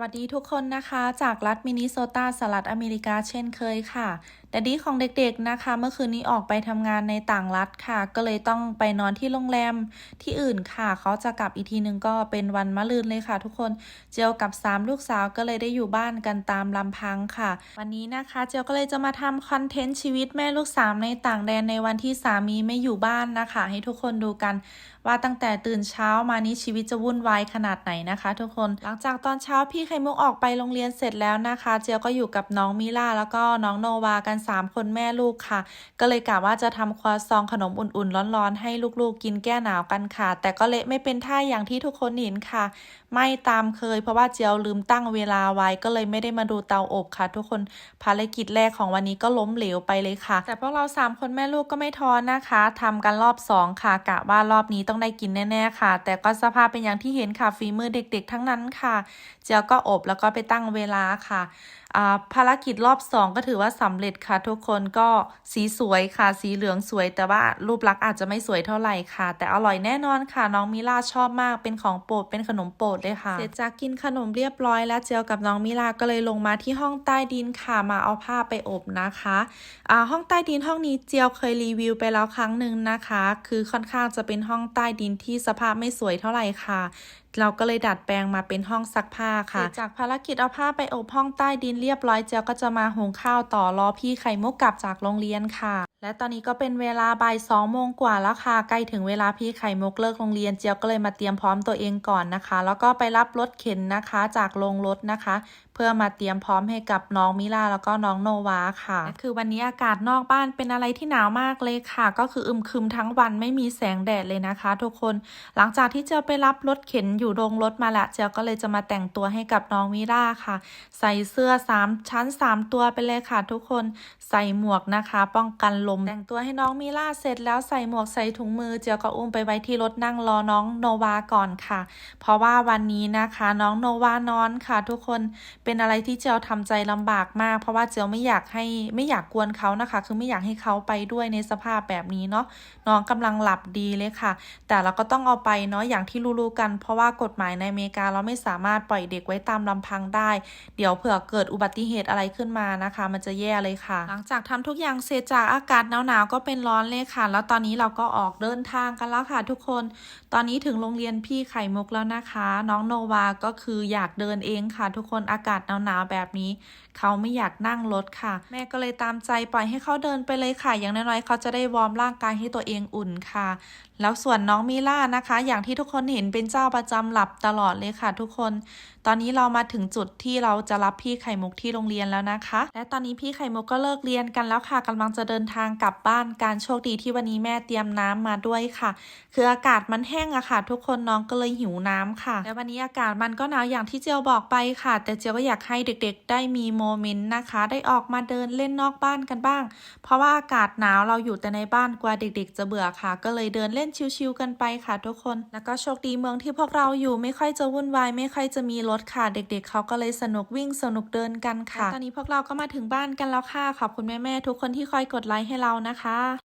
วัสดีทุกคนนะคะ จากรัฐมินนิโซตาสหรัฐอเมริกาเช่นเคยค่ะ แดดดี้ของเด็กๆนะคะ เมื่อคืนนี้ออกไปทำงานในต่างรัฐค่ะ ก็เลยต้องไปนอนที่โรงแรมที่อื่นค่ะ เขาจะกลับอีกทีนึงก็เป็นวันมะรืนเลยค่ะ ทุกคน เจียวกับ 3 ลูกสาวก็เลยได้อยู่บ้านกันตามลำพังค่ะ วันนี้นะคะเจียวก็เลยจะมาทำคอนเทนต์ชีวิตแม่ลูกสามในต่างแดนในวันที่สามีไม่อยู่บ้านนะคะ ให้ทุกคนดูกันว่าตั้งแต่ตื่นเช้ามานี้ชีวิตจะวุ่นวายขนาดไหนนะคะ ทุกคนหลังจากตอนเช้าพี่ไข่มุกออกไปโรงเรียนเสร็จแล้วนะคะ เจียวก็อยู่กับน้องมิล่าแล้วก็น้องโนวากัน3 คนแม่ลูกค่ะ ก็เลยกะว่าจะทำครัวซองขนมอุ่นๆ ร้อนๆ ให้ลูกๆ กินแก้หนาวกันค่ะ แต่ก็เละไม่เป็นท่าอย่างที่ทุกคนเห็นค่ะ ไม่ตามเคยเพราะว่าเจียวลืมตั้งเวลาไว้ก็เลยไม่ได้มาดูเตาอบค่ะ ทุกคนภารกิจแรกของวันนี้ก็ล้มเหลวไปเลยค่ะ แต่พวกเราสามคนแม่ลูกก็ไม่ท้อนะคะทำกันรอบสองค่ะกะว่ารอบนี้ต้องได้กินแน่ๆค่ะ แต่ก็สภาพเป็นอย่างที่เห็นค่ะฝีมือเด็ก ๆ ทั้งนั้นค่ะ เจียวก็อบแล้วก็ไปตั้งเวลาค่ะ ภารกิจรอบสองก็ถือว่าสำเร็จค่ะทุกคนก็สีสวยค่ะสีเหลืองสวย แต่ว่ารูปลักษณ์อาจจะไม่สวยเท่าไหร่ค่ะ แต่อร่อยแน่นอนค่ะ น้องมิล่าชอบมากเป็นของโปรดเป็นขนมโปรดเลยค่ะเสร็จจากกินขนมเรียบร้อยแล้วเจียวกับน้องมิลาก็เลยลงมาที่ห้องใต้ดินค่ะมาเอาผ้าไปอบนะคะห้องใต้ดินห้องนี้เจียวเคยรีวิวไปแล้วครั้งหนึ่งนะคะ คือค่อนข้างจะเป็นห้องใต้ดินที่สภาพไม่สวยเท่าไหร่ค่ะ เราก็เลยดัดแปลงมาเป็นห้องซักผ้าค่ะ จากภารกิจเอาผ้าไปอบห้องใต้ดินเรียบร้อยเจียวก็จะมาหุงข้าวต่อรอพี่ไข่มุกกลับจากโรงเรียนค่ะ และตอนนี้ก็เป็นเวลาบ่ายสองโมงกว่าแล้วค่ะ ใกล้ถึงเวลาพี่ไข่มุกเลิกโรงเรียนเจียวก็เลยมาเตรียมพร้อมตัวเองก่อนนะคะ แล้วก็ไปรับรถเข็นนะคะจากโรงรถนะคะ เพื่อมาเตรียมพร้อมให้กับน้องมิลาแล้วก็น้องโนวาค่ะ คือวันนี้อากาศนอกบ้านเป็นอะไรที่หนาวมากเลยค่ะ ก็คืออึมครึมทั้งวันไม่มีแสงแดดเลยนะคะ ทุกคนหลังจากที่เจียวไปรับรถเข็นอยู่โรงรถมาละเจียวก็เลยจะมาแต่งตัวให้กับน้องมิราค่ะ ใส่เสื้อสามชั้นสามตัวไปเลยค่ะ ทุกคนใส่หมวกนะคะ ป้องกันลม แต่งตัวให้น้องมิราเสร็จแล้วใส่หมวกใส่ถุงมือเจียวก็อุ้มไปไว้ที่รถนั่งรอน้องโนวาก่อนค่ะ เพราะว่าวันนี้นะคะ น้องโนวานอนค่ะ ทุกคนเป็นอะไรที่เจียวทำใจลำบากมาก เพราะว่าเจียวไม่อยากให้ไม่อยากกวนเขานะคะ คือไม่อยากให้เขาไปด้วยในสภาพแบบนี้เนาะน้องกำลังหลับดีเลยค่ะ แต่เราก็ต้องเอาไปเนาะอย่างที่รู้ๆกัน เพราะว่ากฎหมายในอเมริกาเราไม่สามารถปล่อยเด็กไว้ตามลำพังได้ เดี๋ยวเผื่อเกิดอุบัติเหตุอะไรขึ้นมานะคะ มันจะแย่เลยค่ะ หลังจากทำทุกอย่างเสร็จจากอากาศหนาวๆก็เป็นร้อนเลยค่ะ แล้วตอนนี้เราก็ออกเดินทางกันแล้วค่ะ ทุกคน ตอนนี้ถึงโรงเรียนพี่ไข่มุกแล้วนะคะ น้องโนวาก็คืออยากเดินเองค่ะ ทุกคนอากาศหนาวๆแบบนี้ เขาไม่อยากนั่งรถค่ะ แม่ก็เลยตามใจปล่อยให้เขาเดินไปเลยค่ะ อย่างน้อยๆเขาจะได้วอร์มร่างกายให้ตัวเองอุ่นค่ะ แล้วส่วนน้องมิล่านะคะ อย่างที่ทุกคนเห็นเป็นเจ้าประจำหลับตลอดเลยค่ะ ทุกคน ตอนนี้เรามาถึงจุดที่เราจะรับพี่ไข่มุกที่โรงเรียนแล้วนะคะ และตอนนี้พี่ไข่มุกก็เลิกเรียนกันแล้วค่ะกำลังจะเดินทางกลับบ้านการโชคดีที่วันนี้แม่เตรียมน้ำมาด้วยค่ะ คืออากาศมันแห้งอะค่ะ ทุกคนน้องก็เลยหิวน้ำค่ะ และวันนี้อากาศมันก็หนาวอย่างที่เจียวบอกไปค่ะ แต่เจียวก็อยากให้เด็กๆ ได้มีโมเมนต์นะคะ ได้ออกมาเดินเล่นนอกบ้านกันบ้าง เพราะว่าอากาศหนาวเราอยู่แต่ในบ้านกลัวเด็กๆ จะเบื่อค่ะ ก็เลยเดินเล่นชิวๆกันไปค่ะทุกคน แล้วก็โชคดีเมืองที่พวกเราอยู่ไม่ค่อยจะวุ่นวายไม่ค่อยจะมีรถค่ะ เด็กๆเขาก็เลยสนุกวิ่งสนุกเดินกันค่ะ ตอนนี้พวกเราก็มาถึงบ้านกันแล้วค่ะ ขอบคุณแม่ๆทุกคนที่คอยกดไลค์ให้เรานะคะ